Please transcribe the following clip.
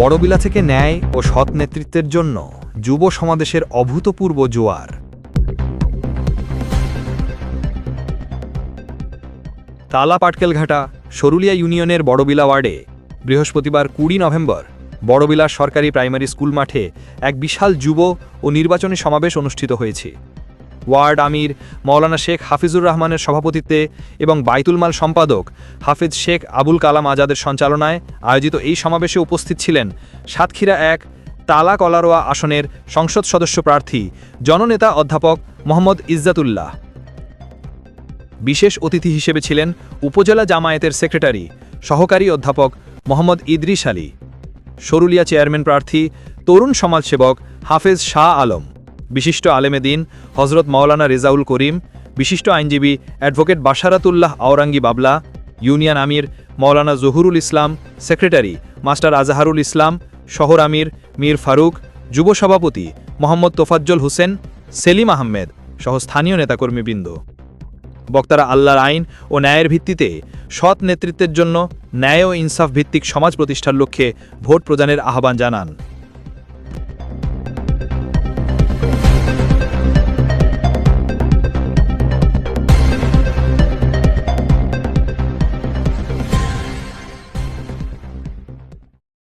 বড়বিলা থেকে ন্যায় ও সৎ নেতৃত্বের জন্য যুব সমাবেশের অভূতপূর্ব জোয়ার। তালা পাটকেলঘাটা, সরুলিয়া ইউনিয়নের বড়বিলা ওয়ার্ডে বৃহস্পতিবার কুড়ি নভেম্বর বড়বিলা সরকারি প্রাইমারি স্কুল মাঠে এক বিশাল যুব ও নির্বাচনী সমাবেশ অনুষ্ঠিত হয়েছে। ওয়ার্ড আমির, মৌলানা শেখ হাফিজুর রহমানের সভাপতিত্বে এবং বাইতুল মাল সম্পাদক হাফিজ শেখ আবুল কালাম আজাদের সঞ্চালনায় আয়োজিত এই সমাবেশে উপস্থিত ছিলেন সাতক্ষীরা এক তালা কলারোয়া আসনের সংসদ সদস্য প্রার্থী, জননেতা অধ্যাপক মোহাম্মদ ইজ্জাতুল্লাহ। বিশেষ অতিথি হিসেবে ছিলেন উপজেলা জামায়াতের সেক্রেটারি, সহকারী অধ্যাপক মোহাম্মদ ইদ্রিস আলী। সরুলিয়া চেয়ারম্যান প্রার্থী, তরুণ সমাজসেবক হাফেজ শাহ আলম। বিশিষ্ট আলেমে দিন হজরত মাওলানা রেজাউল করিম, বিশিষ্ট আইনজীবী অ্যাডভোকেট বাশারাতুল্লাহ আওরাঙ্গি বাবলা, ইউনিয়ন আমির মাওলানা জহুরুল ইসলাম, সেক্রেটারি মাস্টার আজাহারুল ইসলাম, শহর আমির মীর ফারুক, যুব সভাপতি মোহাম্মদ তোফাজ্জল হোসেন, সেলিম আহমেদ সহ স্থানীয় নেতাকর্মীবৃন্দ। বক্তারা আল্লাহর আইন ও ন্যায়ের ভিত্তিতে সৎ নেতৃত্বের জন্য ন্যায় ও ইনসাফ ভিত্তিক সমাজ প্রতিষ্ঠার লক্ষ্যে ভোট প্রদানের আহ্বান জানান।